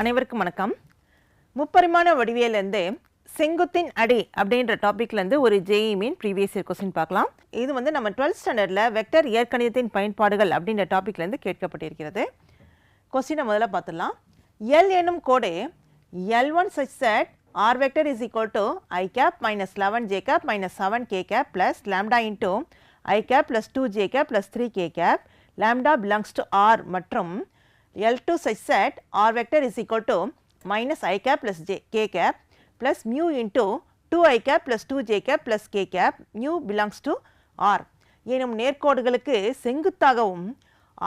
அனைவருக்கும் வணக்கம். முப்பரிமாண வடிவியலேருந்து செங்குத்தின் அடி அப்படின்ற டாப்பிக்லேருந்து ஒரு JEE Main previous year question பார்க்கலாம். இது வந்து நம்ம டுவெல்த் ஸ்டாண்டர்டில் வெக்டர் இயற்கணிதத்தின் பயன்பாடுகள் அப்படின்ற டாப்பிக்லேருந்து கேட்கப்பட்டிருக்கிறது. கொஸ்டினை முதல்ல பார்த்துடலாம். எல் என்னும் கோடு L one such set r vector is equal to i cap minus eleven j cap minus seven k cap plus lambda into i cap plus two j cap plus three k cap lambda belongs to r மற்றும் L2 such that R vector is equal to minus i cap plus j k cap plus mu into 2 i cap plus 2 j cap plus k cap mu belongs to R. எனும் நேர்க்கோடுகளுக்கு செங்குத்தாகவும்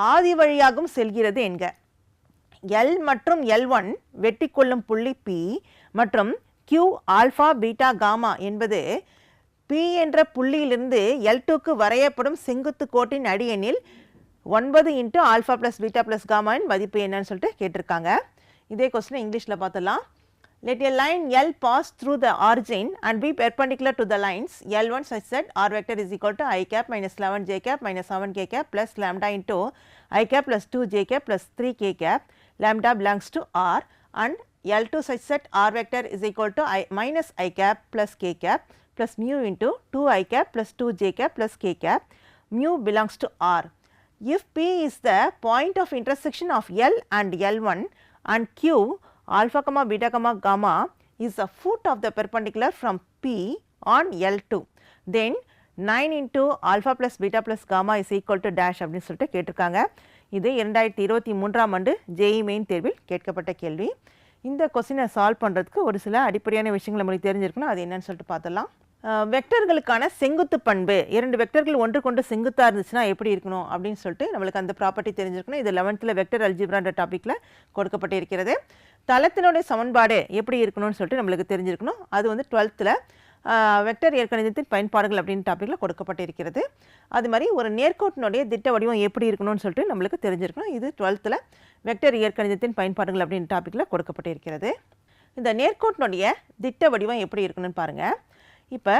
ஆதி வழியாகவும் செல்கிறது என்க. L மற்றும் L1 வெட்டிக்கொள்ளும் புள்ளி P மற்றும் Q alpha beta gamma என்பது P என்ற புள்ளியிலிருந்து L2க்கு வரையப்படும் செங்குத்து கோட்டின் அடியெனில் ஒன்பது into alpha plus beta plus காமாவின் மதிப்பு என்னன்னு சொல்லிட்டு கேட்டிருக்காங்க. இதே கொஸ்டின் இங்கிலீஷில் பார்த்துலாம் let a line L pass through the origin and be perpendicular to the lines L one such set r vector is equal to i cap minus eleven j cap minus seven k cap plus lambda into i cap plus two j cap plus three k cap lambda belongs to r and L two such set r vector is equal to i minus i cap plus k cap plus mu into two i cap plus two j cap plus k cap mu belongs to r if P is the point of intersection of L and L1 and Q alpha comma beta comma gamma is the foot of the perpendicular from P on L2 then 9 into alpha plus beta plus gamma is equal to dash அப்படின்னு சொல்லிட்டு கேட்டிருக்காங்க இது இரண்டாயிரத்தி இருபத்தி மூன்றாம் ஆண்டு JE main தேர்வில் கேட்கப்பட்ட கேள்வி இந்த கொஸ்டினை சால்வ் பண்ணுறதுக்கு ஒரு சில அடிப்படையான விஷயங்கள் நம்மளுக்கு தெரிஞ்சிருக்கணும் அது என்னன்னு சொல்லிட்டு பார்த்தலாம் வெக்டர்களுக்கான செங்குத்து பண்பு. இரண்டு வெக்டர்கள் ஒன்று கொண்டு செங்குத்தாக இருந்துச்சுன்னா எப்படி இருக்கணும் அப்படின்னு சொல்லிட்டு நம்மளுக்கு அந்த ப்ராப்பர்ட்டி தெரிஞ்சிருக்கணும். இது லெவன்த்தில் வெக்டர் அல்ஜிப்ரான்ற டாப்பிக்கில் கொடுக்கப்பட்டிருக்கிறது. தளத்தினுடைய சமன்பாடு எப்படி இருக்கணும்னு சொல்லிட்டு நம்மளுக்கு தெரிஞ்சிருக்கணும். அது வந்து டுவெல்த்தில் வெக்டர் இயற்கணிதத்தின் பயன்பாடுகள் அப்படின்னு டாப்பிக்கில் கொடுக்கப்பட்டிருக்கிறது. அது மாதிரி ஒரு நேர்கோட்டினுடைய திட்ட வடிவம் எப்படி இருக்கணும்னு சொல்லிட்டு நம்மளுக்கு தெரிஞ்சிருக்கணும். இது டுவெல்த்தில் வெக்டர் இயற்கணிதத்தின் பயன்பாடுகள் அப்படின்னு டாப்பிக்கில் கொடுக்கப்பட்டிருக்கிறது. இந்த நேர்கோட்டினுடைய திட்ட வடிவம் எப்படி இருக்கணும்னு பாருங்கள் இப்போ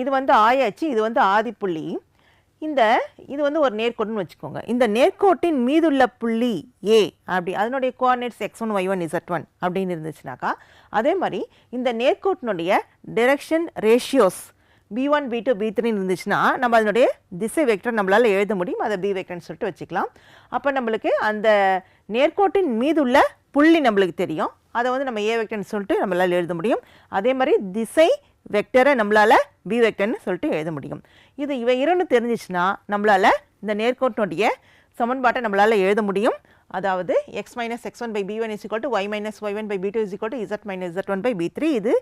இது வந்து ஆயாச்சு இது வந்து ஆதிப்புள்ளி. இந்த இது வந்து ஒரு நேர்கோடுன்னு வச்சுக்கோங்க. இந்த நேர்கோட்டின் மீதுள்ள புள்ளி ஏ அப்படி அதனுடைய coordinates x one y one z one அப்படின்னு இருந்துச்சுனாக்கா அதே மாதிரி இந்த நேர்கோட்டினுடைய direction ratios b one b two b த்ரீன்னு இருந்துச்சுன்னா நம்ம அதனுடைய திசை வெக்டர் நம்மளால் எழுத முடியும். அதை பி வெக்டர்னு சொல்லிட்டு வச்சுக்கலாம். அப்போ நம்மளுக்கு அந்த நேர்கோட்டின் மீதுள்ள புள்ளி நம்மளுக்கு தெரியும். அதை வந்து நம்ம ஏ வெக்டர்னு சொல்லிட்டு நம்மளால் எழுத முடியும். அதே மாதிரி திசை வெக்டரை நம்மளால் பி வெக்டர்னு சொல்லிட்டு எழுத முடியும். இது இவை இரண்டு தெரிஞ்சிச்சுன்னா நம்மளால் இந்த நேர்கோட்டினுடைய சமன்பாட்டை நம்மளால் எழுத முடியும். அதாவது x minus x one by b one is equal to y minus y one by b two is equal to z minus z one by b three இது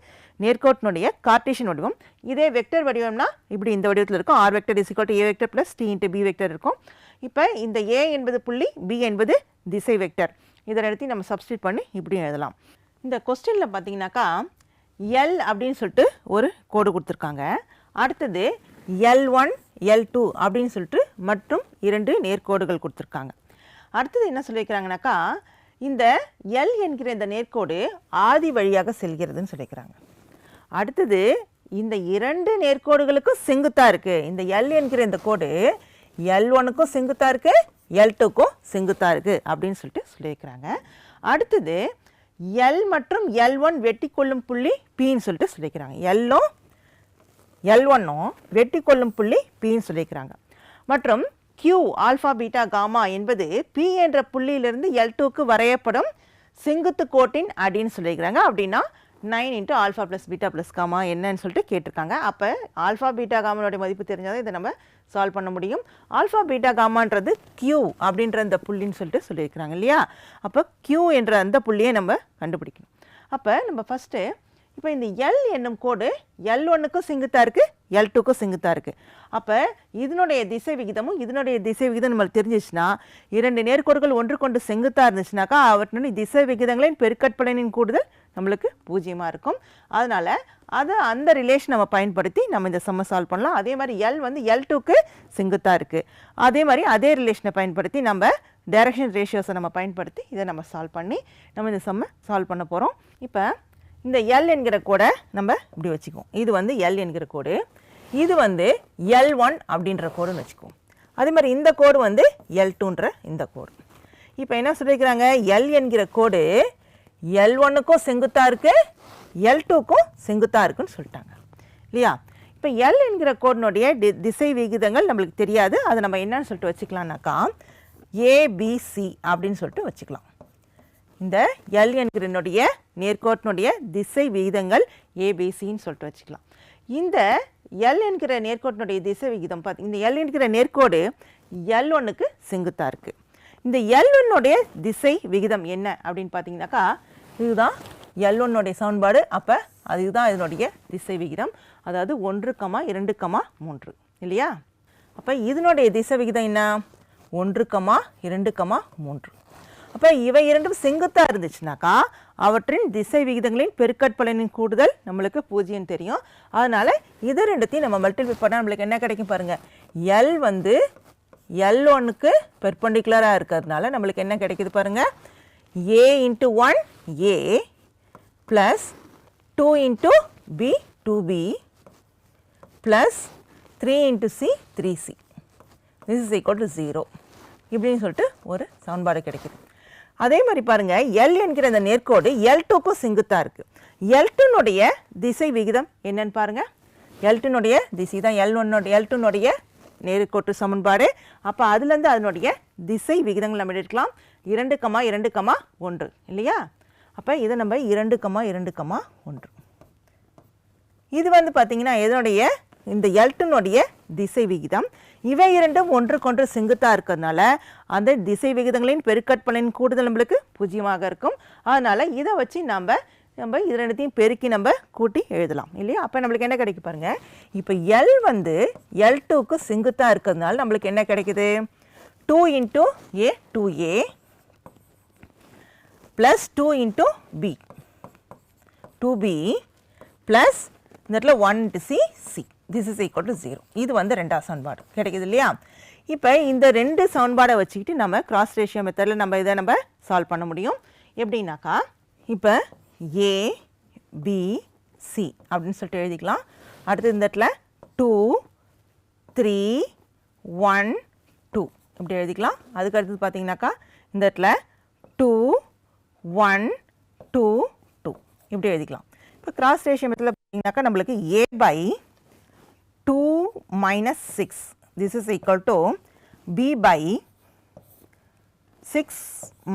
நேர்கோட்டினுடைய கார்டேஷன் வடிவம். இதே வெக்டர் வடிவம்னா இப்படி இந்த வடிவத்தில் இருக்கும். R vector is equal to a vector plus t into b vector இருக்கும். இப்போ இந்த ஏ என்பது புள்ளி பி என்பது திசை வெக்டர் இதை எடுத்து நம்ம சப்ஸ்டியூட் பண்ணி இப்படியும் எழுதலாம். இந்த கொஸ்டினில் பார்த்தீங்கன்னாக்கா எல் அப்படின்னு சொல்லிட்டு ஒரு கோடு கொடுத்துருக்காங்க. அடுத்தது எல் ஒன் எல் டூ அப்படின்னு சொல்லிட்டு மற்றும் இரண்டு நேர்கோடுகள் கொடுத்துருக்காங்க. அடுத்தது என்ன சொல்லியிருக்கிறாங்கனாக்கா இந்த எல் என்கிற இந்த நேர்கோடு ஆதி வழியாக செல்கிறதுன்னு சொல்லியிருக்கிறாங்க அடுத்தது இந்த இரண்டு நேர்கோடுகளுக்கும் செங்குத்தாக இருக்குது இந்த எல் என்கிற இந்த கோடு எல் ஒனுக்கும் செங்குத்தாக இருக்குது எல் டூக்கும் செங்குத்தாக இருக்குது அப்படின்னு சொல்லிட்டு சொல்லியிருக்கிறாங்க அடுத்தது எல் மற்றும் எல் ஒன் வெட்டி கொள்ளும் புள்ளி பின்னு சொல்லிட்டு சொல்லிக்கிறாங்க. எல்லும் எல் ஒன்னும் வெட்டி கொள்ளும் புள்ளி பின்னு சொல்லியிருக்கிறாங்க மற்றும் கியூ ஆல்ஃபா பீட்டா காமா என்பது பி என்ற புள்ளியிலிருந்து எல் டூக்கு வரையப்படும் செங்குத்து கோட்டின் அடின்னு சொல்லியிருக்கிறாங்க அப்படின்னா nine into alpha plus beta plus gamma என்னன்னு சொல்லிட்டு கேட்டிருக்காங்க. அப்போ ஆல்ஃபா பீட்டா காமனுடைய மதிப்பு தெரிஞ்சால் இதை நம்ம சால்வ் பண்ண முடியும். ஆல்ஃபா பீட்டா காமான்றது கியூ அப்படின்ற அந்த புள்ளின்னு சொல்லிட்டு சொல்லியிருக்கிறாங்க இல்லையா? அப்போ கியூ என்ற அந்த புள்ளியை நம்ம கண்டுபிடிக்கணும். அப்போ நம்ம ஃபஸ்ட்டு இப்போ இந்த எல் என்னும் கோடு எல் ஒன்றுக்கும் செங்குத்தாக இருக்குது எல் டூக்கும் செங்குத்தாக இருக்குது அப்போ இதனுடைய திசை விகிதமும் இதனுடைய திசை விகிதம் நம்மளுக்கு தெரிஞ்சிச்சுன்னா இரண்டு நேர்கோடுகள் ஒன்று கொண்டு செங்குத்தாக இருந்துச்சுனாக்கா அவற்றினுடைய திசை விகிதங்களின் பெருக்கற்பலனின் கூடுதல் நம்மளுக்கு பூஜ்ஜியமாக இருக்கும். அதனால் அதை அந்த ரிலேஷன் நம்ம பயன்படுத்தி நம்ம இந்த சம்ம சால்வ் பண்ணலாம். அதே மாதிரி எல் வந்து எல் டூக்கு செங்குத்தாக இருக்குது அதே மாதிரி அதே ரிலேஷனை பயன்படுத்தி நம்ம டைரக்ஷன் ரேஷியோஸை நம்ம பயன்படுத்தி இதை நம்ம சால்வ் பண்ணி நம்ம இந்த சம்மை சால்வ் பண்ண போகிறோம் இப்போ இந்த எல் என்கிற கோடை நம்ம இப்படி வச்சுக்குவோம். இது வந்து எல் என்கிற கோடு. இது வந்து எல் ஒன் அப்படின்ற கோடுன்னு வச்சுக்குவோம். அதே மாதிரி இந்த கோடு வந்து எல் டூன்ற இந்த கோடு. இப்போ என்ன சொல்லியிருக்கிறாங்க எல் என்கிற கோடு எல் ஒன்னுக்கும் செங்குத்தாக இருக்குது எல் டூக்கும் செங்குத்தாக இருக்குன்னு சொல்லிட்டாங்க. இல்லையா? இப்போ எல் என்கிற கோடினுடைய டி திசை விகிதங்கள் நம்மளுக்கு தெரியாது. அதை நம்ம என்னன்னு சொல்லிட்டு வச்சுக்கலாம்னாக்கா ஏபிசி அப்படின்னு சொல்லிட்டு வச்சுக்கலாம். இந்த எல் என்கிறனுடைய நேர்கோட்டினுடைய திசை விகிதங்கள் ஏபிசின்னு சொல்லிட்டு வச்சுக்கலாம். இந்த எல் என்கிற நேர்கோட்டினுடைய திசை விகிதம் பார்த்து இந்த எல் என்கிற நேர்கோடு எல் ஒன்றுக்கு செங்குத்தாக இருக்குது இந்த எல் ஒன்னுடைய திசை விகிதம் என்ன அப்படின்னு பார்த்தீங்கன்னாக்கா இதுதான் எல் ஒன்னுடைய சமன்பாடு. அப்போ அதுதான் இதனுடைய திசை விகிதம். அதாவது ஒன்று கமா இரண்டு கமா மூன்று. இல்லையா? அப்போ இதனுடைய திசை விகிதம் என்ன? ஒன்று கமா இரண்டு கமா மூன்று. அப்போ இவை இரண்டும் செங்குத்தாக இருந்துச்சுனாக்கா அவற்றின் திசை விகிதங்களின் பெருக்கற்பலனின் கூடுதல் நம்மளுக்கு பூஜ்ஜியம் தெரியும். அதனால் இது ரெண்டுத்தையும் நம்ம மல்டிபிள் பண்ணால் நம்மளுக்கு என்ன கிடைக்கும் பாருங்கள் எல் வந்து எல் ஒன்னுக்கு பெர்பண்டிகுலராக இருக்கிறதுனால நம்மளுக்கு என்ன கிடைக்குது பாருங்கள் a into one a plus two into b two b plus three into c three c this is equal to zero இப்படின்னு சொல்லிட்டு ஒரு சமன்பாடு கிடைக்குது. அதே மாதிரி பாருங்கள் எல் என்கிற அந்த நேர்கோடு எல் டூக்கும் செங்குத்தாக இருக்குது எல் டூனுடைய திசை விகிதம் என்னன்னு பாருங்கள் எல் டூனுடைய திசை தான் எல் ஒன்னோட எல் டூனுடைய நேர்கோட்டு சமன்பாடு. அப்போ அதுலேருந்து அதனுடைய திசை விகிதங்கள் நம்ம எடுக்கலாம் இரண்டு கமா இரண்டு கமா ஒன்று இல்லையா? அப்போ இதை நம்ம இரண்டு கமா இரண்டு கமா ஒன்று. இது வந்து பார்த்தீங்கன்னா இதனுடைய இந்த எல்டனுடைய திசை விகிதம். இவை இரண்டும் ஒன்றுக்கொன்று செங்குத்தாக இருக்கிறதுனால அந்த திசை விகிதங்களின் பெருக்கற்பலனின் கூடுதல் நம்மளுக்கு பூஜ்ஜியமாக இருக்கும். அதனால் இதை வச்சு நம்ம நம்ம இது ரெண்டுத்தையும் பெருக்கி நம்ம கூட்டி எழுதலாம் இல்லையா? அப்போ நம்மளுக்கு என்ன கிடைக்கும் பாருங்கள் இப்போ எல் வந்து எல் டூக்கு செங்குத்தாக இருக்கிறதுனால நம்மளுக்கு என்ன கிடைக்குது? Two into A two A plus two into B two B plus இந்த இடத்துல one two C C this is equal to zero இது வந்து ரெண்டாவது சமன்பாடு. கிடைக்குது இல்லையா? இப்போ இந்த ரெண்டு சமன்பாடை வச்சுக்கிட்டு நம்ம கிராஸ் ரேஷியோ மெத்தடில் நம்ம இதை நம்ம சால்வ் பண்ண முடியும். எப்படின்னாக்கா இப்போ ஏ பி சி அப்படின்னு சொல்லிட்டு எழுதிக்கலாம். அடுத்து இந்த இடத்துல டூ த்ரீ ஒன் டூ இப்படி எழுதிக்கலாம். அதுக்கு அடுத்தது பார்த்தீங்கன்னாக்கா இந்த இடத்துல டூ ஒன் டூ டூ இப்படி எழுதிக்கலாம். இப்போ கிராஸ் ரேஷியோ மெத்தடில் பார்த்தீங்கன்னாக்கா நம்மளுக்கு A by two minus six this is equal to B by six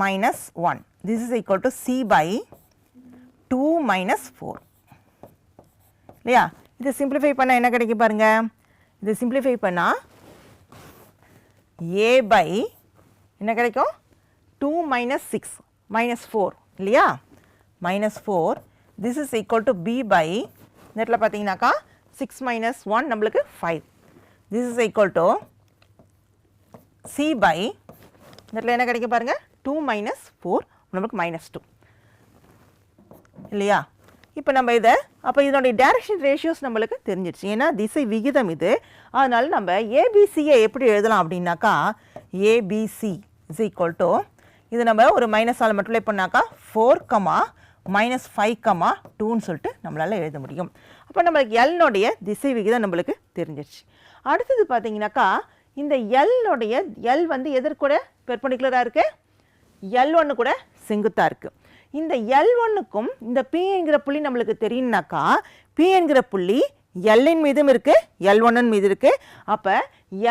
minus one this is equal to C by two minus four இல்லையா? இதை சிம்பிளிஃபை பண்ணால் என்ன கிடைக்கும் பாருங்கள் இதை சிம்பிளிஃபை பண்ணால் ஏ பை என்ன கிடைக்கும்? Two minus six minus four இல்லையா? Minus four this is equal to B by இந்த இடத்துல பார்த்தீங்கன்னாக்கா சிக்ஸ் மைனஸ் ஒன் நம்மளுக்கு five this is equal to C by இந்த என்ன கிடைக்கும் பாருங்கள் டூ மைனஸ் ஃபோர் நம்மளுக்கு மைனஸ் டூ இல்லையா? இப்போ நம்ம இதை அப்போ இதனுடைய டைரக்ஷன் ரேஷியோஸ் நம்மளுக்கு தெரிஞ்சிடுச்சு ஏன்னா திசை விகிதம் இது. அதனால் நம்ம ஏபிசியை எப்படி எழுதலாம் அப்படின்னாக்கா ஏபிசி இஸ் ஈக்குவல் டு இது நம்ம ஒரு மைனஸ் ஆல் மல்டிப்ளை பண்ணாக்கா four comma minus five comma டூன்னு சொல்லிட்டு நம்மளால் எழுத முடியும். அப்போ நம்மளுக்கு எல்னுடைய திசை விகிதம் நம்மளுக்கு தெரிஞ்சிருச்சு. அடுத்தது பார்த்தீங்கன்னாக்கா இந்த எல்னுடைய எல் வந்து எதற்கூட பெர்பண்டிகுலராக இருக்கு. எல் ஒன்று கூட செங்குத்தாக இருக்குது இந்த எல் ஒன்றுக்கும் இந்த பி என்கிற புள்ளி நம்மளுக்கு தெரியும்னாக்கா பி என்கிற புள்ளி எல்லின் மீதும் இருக்குது எல் ஒன்னின் மீது இருக்குது அப்போ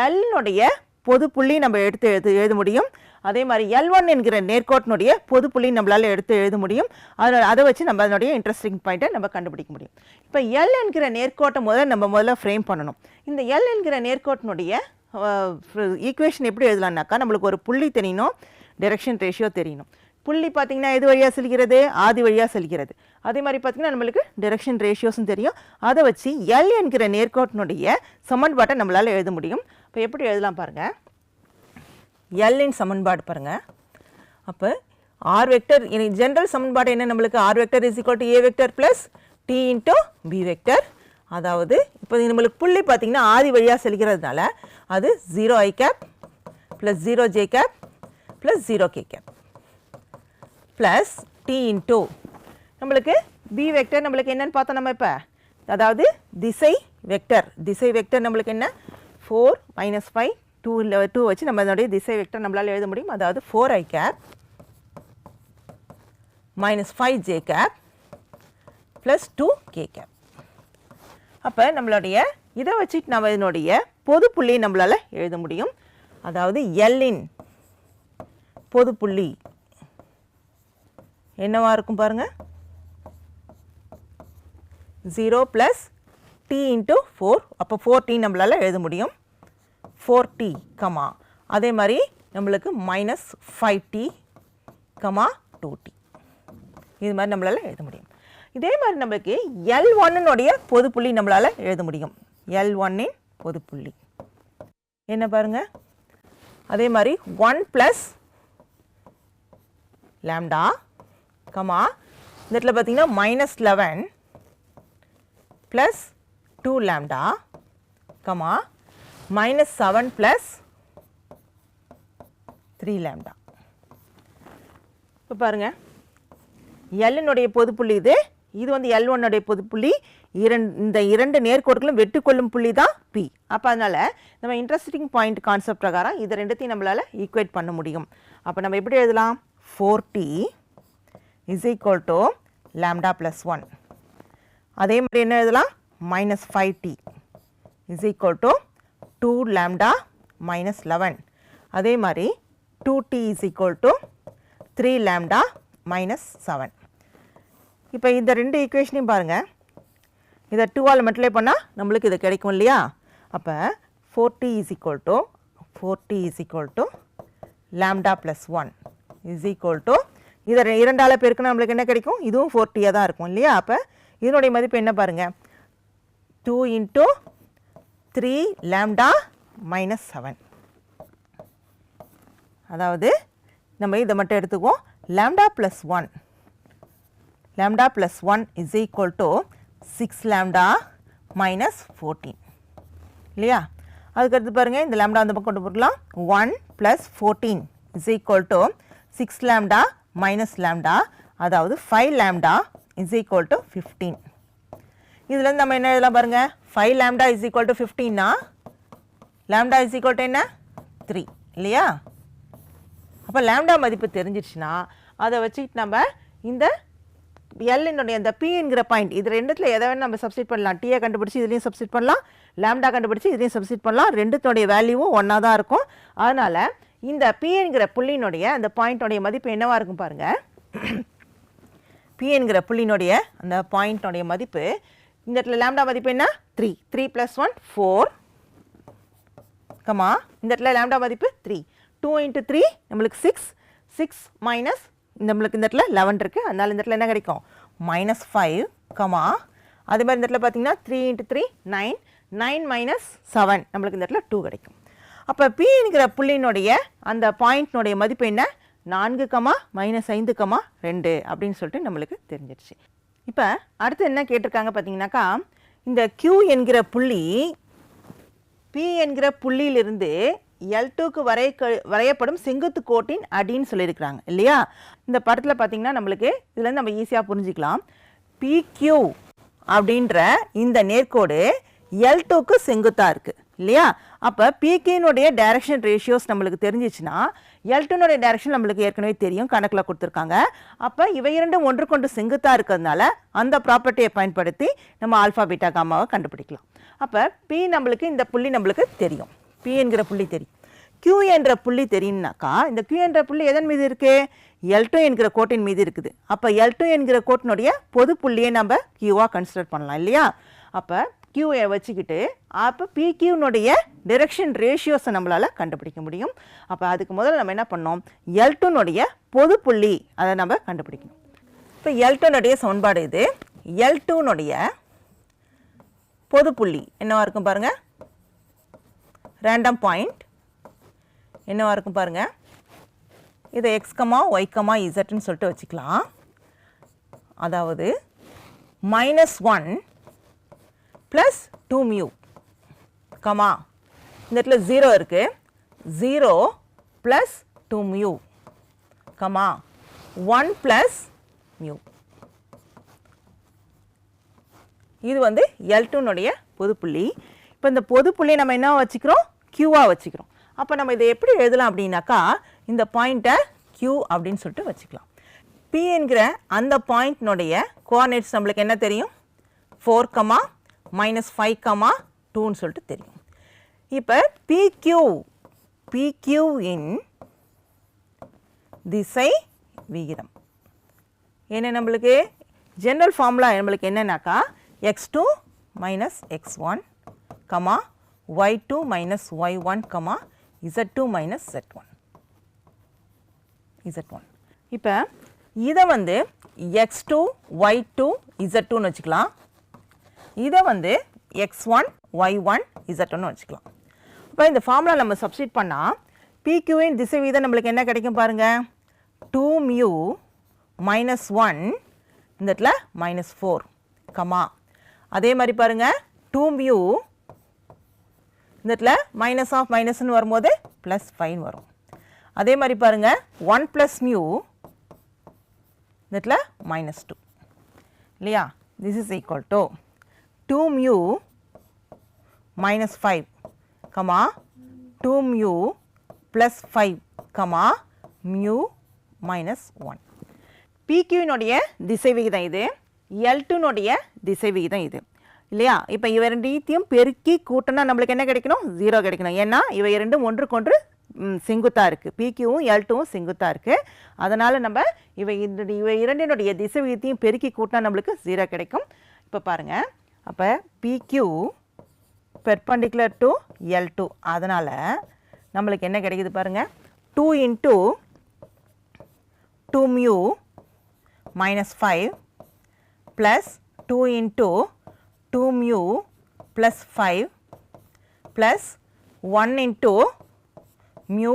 எல்னுடைய பொது புள்ளி நம்ம எடுத்து எழுது எழுத முடியும். அதே மாதிரி எல் ஒன் என்கிற நேர்கோட்டினுடைய பொது புள்ளி நம்மளால் எடுத்து எழுத முடியும். அதனால் அதை வச்சு நம்ம அதனுடைய இன்ட்ரெஸ்டிங் பாயிண்ட்டை நம்ம கண்டுபிடிக்க முடியும். இப்போ எல் என்கிற நேர்கோட்டை முதல்ல நம்ம முதல்ல ஃப்ரேம் பண்ணணும். இந்த எல் என்கிற நேர்கோட்டினுடைய ஈக்குவேஷன் எப்படி எழுதலாம்னாக்கா நம்மளுக்கு ஒரு புள்ளி தெரியணும் டெரெக்ஷன் ரேஷியோ தெரியணும். புள்ளி பார்த்தீங்கன்னா எது வழியாக செல்கிறது? ஆதி வழியாக செல்கிறது. அதே மாதிரி பார்த்தீங்கன்னா நம்மளுக்கு டைரக்ஷன் ரேஷியோஸும் தெரியும். அதை வச்சு எல் என்கிற நேர்கோட்டினுடைய சமன்பாட்டை நம்மளால் எழுத முடியும். இப்போ எப்படி எழுதலாம் பாருங்கள் எல்லின் சமன்பாடு பாருங்கள் அப்போ ஆர் வெக்டர் ஜென்ரல் சமன்பாடு என்ன நம்மளுக்கு? R vector is equal to A vector plus T into B vector அதாவது இப்போ நம்மளுக்கு புள்ளி பார்த்தீங்கன்னா ஆதி வழியாக செல்கிறதுனால அது zero I cap plus zero J cap plus zero K cap plus T into நம்மளுக்கு பி வெக்டர் நம்மளுக்கு என்னன்னு பார்த்தோம் நம்ம இப்போ. அதாவது திசை வெக்டர் திசை வெக்டர் நம்மளுக்கு என்ன? ஃபோர் மைனஸ் ஃபைவ் டூ இல்லை டூ வச்சு நம்ம அதனுடைய திசை வெக்டர் நம்மளால் எழுத முடியும். அதாவது four I cap minus five J cap plus two K cap அப்போ நம்மளுடைய இதை வச்சுட்டு நம்ம இதனுடைய பொது புள்ளி நம்மளால் எழுத முடியும். அதாவது எல்லின் பொது புள்ளி என்னவா இருக்கும் பாருங்கள் zero plus T into four அப்போ ஃபோர் டி நம்மளால் எழுத முடியும். ஃபோர் டி கமா அதே மாதிரி நம்மளுக்கு minus five T comma two T இது மாதிரி நம்மளால் எழுத முடியும். இதே மாதிரி நம்மளுக்கு எல் ஒன்னுடைய பொதுப்புள்ளி நம்மளால் எழுத முடியும். எல் ஒன்னின் பொதுப்புள்ளி. என்ன பாருங்க? அதே மாதிரி ஒன் ப்ளஸ் லேம்டா கமா இந்த இடத்துல பார்த்தீங்கன்னா minus eleven plus two lambda comma minus seven plus three lambda இப்போ பாருங்கள் எல்லினுடைய பொதுப்புள்ளி இது. இது வந்து எல் ஒன்னுடைய பொதுப்புள்ளி. இரண்டு இந்த இரண்டு நேர்கோடுகளும் வெட்டுக்கொள்ளும் புள்ளி தான் பி அப்போ அதனால் நம்ம இன்ட்ரெஸ்டிங் பாயிண்ட் கான்செப்ட் பிரகாரம் இது ரெண்டுத்தையும் நம்மளால் ஈக்குவேட் பண்ண முடியும். அப்போ நம்ம எப்படி எழுதலாம்? Four T is equal to lambda plus one அதே மாதிரி என்ன எழுதலாம்? Minus five T is equal to two lambda minus eleven அதே மாதிரி two T is equal to three lambda minus seven இப்போ இந்த ரெண்டு ஈக்குவேஷனையும் பாருங்கள் இதை டூவால் மல்டிப்ளை பண்ணால் நம்மளுக்கு இது கிடைக்கும் இல்லையா? அப்போ forty T is equal to four T is equal to lambda plus one is equal to இதை ரெ- பேருக்குன்னா நம்மளுக்கு என்ன கிடைக்கும்? இதுவும் ஃபோர்ட்டியாக தான் இருக்கும் இல்லையா? அப்போ இதனுடைய மதிப்பு என்ன பாருங்கள் two into three lambda minus seven அதாவது நம்ம இதை மட்டும் எடுத்துக்குவோம். Lambda plus one lambda plus one is equal to six lambda minus fourteen இல்லையா? அதுக்கடுத்து பாருங்கள் இந்த லேம்டா அந்த பக்கம் கொண்டு போடலாம் one plus fourteen is equal to six lambda minus lambda அதாவது five lambda is equal to fifteen இதுலேருந்து நம்ம என்ன எழுதலாம் பாருங்கள் five lambda is equal to ஃபிஃப்டீன்னா lambda is equal to என்ன? த்ரீ இல்லையா? அப்போ லேம்டா மதிப்பு தெரிஞ்சிருச்சுன்னா அதை வச்சுக்கிட்டு நம்ம இந்த எல்லினுடைய இந்த பிங்கிற பாயிண்ட் இது ரெண்டுத்தில் எதை வேணும் நம்ம சப்ஸ்டிட் பண்ணலாம். டீயை கண்டுபிடிச்சி இதுலேயும் சப்ஸ்டிட் பண்ணலாம். லேம்டா கண்டுபிடிச்சி இதுலேயும் சப்ஸ்டிட் பண்ணலாம். ரெண்டுத்தோடைய வேல்யூவும் ஒன்றா தான் இருக்கும். அதனால் இந்த பிஎன்கிற புள்ளியினுடைய அந்த பாயிண்ட்டோடைய மதிப்பு என்னவாக இருக்கும் பாருங்கள் பிஎன்கிற புள்ளியினுடைய அந்த பாயிண்ட்டோடைய மதிப்பு இந்த இடத்துல லேம்டா மதிப்பு என்ன? Three three plus one four comma இந்த இடத்துல லேம்டா மதிப்பு த்ரீ டூ இன்ட்டு த்ரீ நம்மளுக்கு சிக்ஸ் சிக்ஸ் மைனஸ் நம்மளுக்கு இந்த இடத்துல லெவன் இருக்குது அதனால் இந்த இடத்துல என்ன கிடைக்கும்? மைனஸ் ஃபைவ் கமா அதே மாதிரி இந்த இடத்துல பார்த்தீங்கன்னா three into three nine nine minus seven நம்மளுக்கு இந்த இடத்துல டூ கிடைக்கும். அப்போ பி என்கிற புள்ளியினுடைய அந்த பாயிண்ட்னுடைய மதிப்பு என்ன? நான்கு கமா மைனஸ் ஐந்து கமா ரெண்டு அப்படின்னு சொல்லிட்டு நம்மளுக்கு தெரிஞ்சிடுச்சு இப்போ அடுத்து என்ன கேட்டிருக்காங்க பார்த்தீங்கன்னாக்கா இந்த கியூ என்கிற புள்ளி பி என்கிற புள்ளியிலிருந்து எல் டூக்கு வரைய வரையப்படும் செங்குத்து கோட்டின் அடின்னு சொல்லியிருக்கிறாங்க இல்லையா? இந்த படத்தில் பார்த்தீங்கன்னா நம்மளுக்கு இதுலேருந்து நம்ம ஈஸியாக புரிஞ்சுக்கலாம். பிக்யூ அப்படின்ற இந்த நேர்கோடு எல் டூக்கு செங்குத்தாக இருக்குது இல்லையா? அப்போ பிகேனுடைய டைரக்ஷன் ரேஷியோஸ் நம்மளுக்கு தெரிஞ்சிச்சுன்னா எல் டூனுடைய டைரக்ஷன் நம்மளுக்கு ஏற்கனவே தெரியும் கணக்கில் கொடுத்துருக்காங்க. அப்போ இவை இரண்டும் ஒன்றுக்கொண்டு செங்குத்தாக இருக்கிறதுனால அந்த ப்ராப்பர்ட்டியை பயன்படுத்தி நம்ம ஆல்ஃபா பீட்டா காமாவை கண்டுபிடிக்கலாம். அப்போ பி நம்மளுக்கு இந்த புள்ளி நம்மளுக்கு தெரியும். பி என்கிற புள்ளி தெரியும். கியூ என்ற புள்ளி தெரியும்னாக்கா இந்த கியூ என்ற புள்ளி எதன் மீது இருக்கு? எல் டூ என்கிற கோட்டின் மீது இருக்குது. அப்போ எல் டூ என்கிற கோட்டினுடைய பொது புள்ளியை நம்ம கியூவாக கன்சிடர் பண்ணலாம் இல்லையா? அப்போ கியூவை வச்சுக்கிட்டு அப்போ பிக்யூனுடைய டிரெக்ஷன் ரேஷியோஸை நம்மளால் கண்டுபிடிக்க முடியும். அப்போ அதுக்கு முதல்ல நம்ம என்ன பண்ணோம்? எல் டூனுடைய பொது புள்ளி அதை நம்ம கண்டுபிடிக்கணும். இப்போ எல் டூனுடைய சமன்பாடு இது. எல் டூனுடைய பொது புள்ளி என்னவாக இருக்கும் பாருங்கள் ரேண்டம் பாயிண்ட் என்னவாக இருக்கும் பாருங்கள் இதை எக்ஸ்கமா ஒய்கமா இசட்னு சொல்லிட்டு வச்சுக்கலாம். அதாவது minus one plus two mu comma இந்த இடத்துல ஜீரோ இருக்குது zero plus two mu comma one plus mu இது வந்து எல் டூனுடைய பொதுப்புள்ளி. இப்போ இந்த பொதுப்புள்ளியை நம்ம என்ன வச்சுக்கிறோம்? க்யூவாக வச்சுக்கிறோம். அப்போ நம்ம இதை எப்படி எழுதலாம் அப்படின்னாக்கா இந்த பாயிண்ட்டை க்யூ அப்படின்னு சொல்லிட்டு வச்சுக்கலாம். P பி என்கிற அந்த பாயிண்ட்னுடைய கோஆர்டினேட்ஸ் நம்மளுக்கு என்ன தெரியும்? Four comma minus five comma டூன்னு சொல்லிட்டு தெரியும். இப்போ பிக்யூ பிக்யூ இன் திசை விகிதம். என்ன நம்மளுக்கு? ஜென்ரல் ஃபார்முலா நம்மளுக்கு என்னன்னாக்கா? X two minus X one comma Y two minus Y one comma Z two minus Z one Z one இப்போ இதை வந்து X two Y two Z டூன்னு வச்சுக்கலாம். இதை வந்து X one Y one Z ஒன்னு வச்சுக்கலாம். இப்போ இந்த ஃபார்முலா நம்ம சப்ஸ்டிட் பண்ணால் பிக்யூவின் திசை வீதம் நம்மளுக்கு என்ன கிடைக்கும் பாருங்கள் டூ மியூ மைனஸ் ஒன் இந்த இடத்துல மைனஸ் ஃபோர் கமா அதே மாதிரி பாருங்கள் டூ மியூ இந்த இடத்துல மைனஸ் ஆஃப் மைனஸ்னு வரும்போது ப்ளஸ் ஃபைன் வரும். அதே மாதிரி பாருங்கள் ஒன் ப்ளஸ் மியூ இந்த இடத்துல மைனஸ் டூ இல்லையா? This is equal to two mu minus five comma mu plus plus five comma mu minus one நோடிய திசை விகிதம் இது எல் டூனுடைய திசை விகிதம் இது. இல்லையா? இப்போ இவை ரெண்டையும் பெருக்கி கூட்டினா நம்மளுக்கு என்ன கிடைக்கணும்? ஜீரோ கிடைக்கணும். ஏன்னா இவை இரண்டும் ஒன்றுக்கொன்று செங்குத்தாக இருக்குது பிக்யூவும் எல் டூவும் செங்குத்தாக இருக்குது அதனால் நம்ம இவை இவை இரண்டினுடைய திசை விகிதத்தையும் பெருக்கி கூட்டினா நம்மளுக்கு ஜீரோ கிடைக்கும். இப்போ பாருங்கள் அப்போ P Q perpendicular to L two அதனால் நம்மளுக்கு என்ன கிடைக்குது பாருங்கள் two into two mu minus five plus two into two mu plus five plus one into mu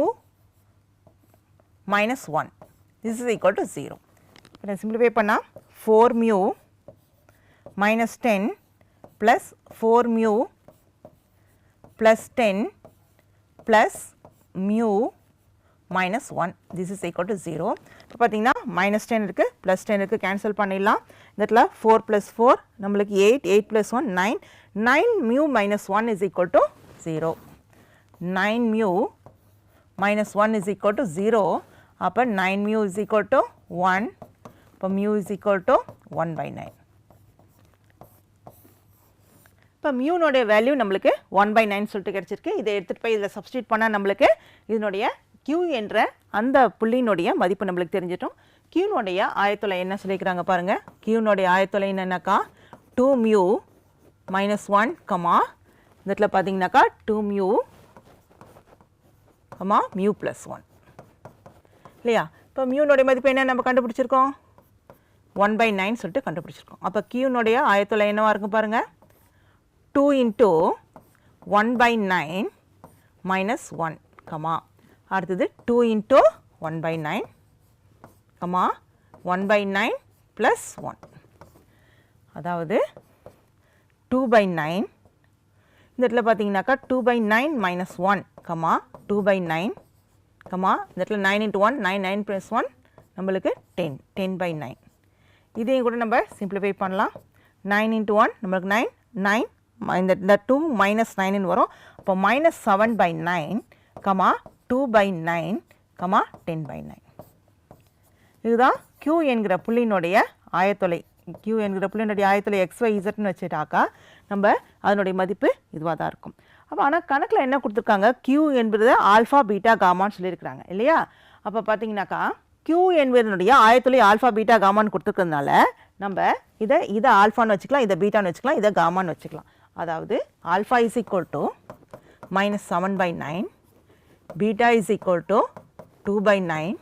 minus one this is equal to zero இப்போ சிம்பிளிஃபை பண்ணால் four mu minus ten plus four mu plus ten plus mu minus one this is equal to zero இப்போ பார்த்தீங்கன்னா minus ten இருக்குது plus ten இருக்கு cancel பண்ணிடலாம். இந்த இடத்துல four plus four நம்மளுக்கு eight eight plus one nine nine mu minus one is equal to zero nine mu minus one is equal to zero அப்போ nine mu is equal to one இப்போ mu is equal to one by nine இப்போ மியூனுடைய value நம்மளுக்கு one by nine சொல்லிட்டு கிடச்சிருக்கு. இதை எடுத்துகிட்டு போய் இதில் சப்ஸ்டியூட் பண்ணால் நம்மளுக்கு இதனுடைய கியூ என்ற அந்த புள்ளியினுடைய மதிப்பு நம்மளுக்கு தெரிஞ்சிட்டோம் க்யூனுடைய ஆயத்தொலை என்ன சொல்லிக்கிறாங்க பாருங்கள் கியூனுடைய ஆயத்தொலை என்னன்னாக்கா two mu minus one comma இந்த இடத்துல பார்த்தீங்கன்னாக்கா two mu comma mu plus one இல்லையா? இப்போ மியூனுடைய மதிப்பு என்ன நம்ம கண்டுபிடிச்சிருக்கோம்? ஒன் பை நைன் சொல்லிட்டு கண்டுபிடிச்சிருக்கோம். அப்போ கியூனுடைய ஆயத்தொலை என்னவாக இருக்கும் பாருங்கள் two into one by nine minus one comma அடுத்தது two into one by nine comma one by nine plus one அதாவது டூ பை நைன் இந்த இடத்துல பார்த்தீங்கன்னாக்கா two by nine minus one comma two by nine comma இந்த இடத்துல nine into one nine nine plus one நம்மளுக்கு ten ten by nine இதையும் கூட நம்ம சிம்பிளிஃபை பண்ணலாம். நைன் இன்ட்டு ஒன் நம்மளுக்கு நைன் நைன் இந்த இந்த டூ மைனஸ் நைனுன்னு வரும். அப்போ minus seven by nine comma two by nine comma ten by nine இதுதான் கியூ என்கிற புள்ளியினுடைய ஆயத்தொலை. க்யூ என்கிற புள்ளியினுடைய ஆயத்தொலை எக்ஸ் ஒய் இசட்னு வச்சுட்டாக்கா நம்ம அதனுடைய மதிப்பு இதுவாக தான் இருக்கும். அப்போ ஆனால் கணக்கில் என்ன கொடுத்துருக்காங்க? க்யூ என்பது ஆல்ஃபா பீட்டா காமான்னு சொல்லியிருக்கிறாங்க. இல்லையா? அப்போ பார்த்தீங்கன்னாக்கா க்யூ என்பதனுடைய ஆயத்தொலை ஆல்ஃபா பீட்டா காமான்னு கொடுத்துருக்கிறதுனால நம்ம இதை இதை ஆல்ஃபான்னு வச்சுக்கலாம் இதை பீட்டான்னு வச்சுக்கலாம் இதை காமான்னு வச்சுக்கலாம். அதாவது alpha is equal to minus seven by nine beta is equal to two by nine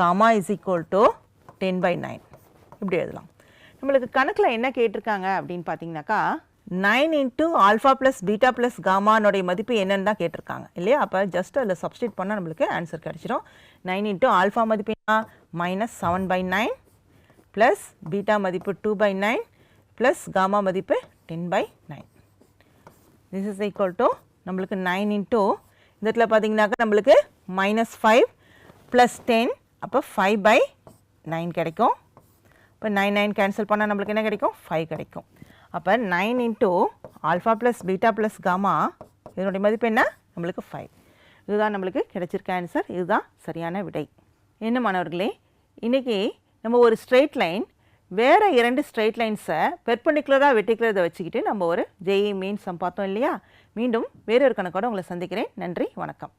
gamma is equal to ten by nine இப்படி எழுதலாம். நம்மளுக்கு கணக்கில் என்ன கேட்டிருக்காங்க அப்படின்னு பார்த்தீங்கன்னாக்கா nine into alpha plus beta plus காமானுடைய மதிப்பு என்னென்னு தான் கேட்டிருக்காங்க. இல்லையா? அப்போ ஜஸ்ட் அதில் சப்ஸ்டியூட் பண்ணால் நம்மளுக்கு ஆன்சர் கிடச்சிரும். நைன் இன்ட்டு ஆல்ஃபா மதிப்பு minus seven by nine plus beta மதிப்பு two by nine plus gamma மதிப்பு ten by nine this is equal to நம்மளுக்கு நைன் இன்ட்டு இந்த இடத்துல பார்த்தீங்கன்னாக்கா நம்மளுக்கு மைனஸ் ஃபைவ் ப்ளஸ் டென் அப்போ ஃபைவ் பை நைன் கிடைக்கும். இப்போ நைன் நைன் கேன்சல் பண்ணால் நம்மளுக்கு என்ன கிடைக்கும்? ஃபைவ் கிடைக்கும். அப்போ nine into alpha plus beta plus gamma இதனுடைய மதிப்பு என்ன? நம்மளுக்கு ஃபைவ் இதுதான் நம்மளுக்கு கிடைச்சிருக்க ஆன்சர் இதுதான் சரியான விடை. என்ன மாணவர்களே இன்னைக்கு நம்ம ஒரு ஸ்ட்ரெயிட் லைன் வேறு இரண்டு ஸ்ட்ரெயிட் லைன்ஸை பெர்பண்டிகுலராக வெட்டிக்குலரை வச்சுக்கிட்டு நம்ம ஒரு ஜேஇ மீன் பார்த்தோம் இல்லையா? மீண்டும் வேறொரு கணக்கோட உங்களை சந்திக்கிறேன். நன்றி வணக்கம்.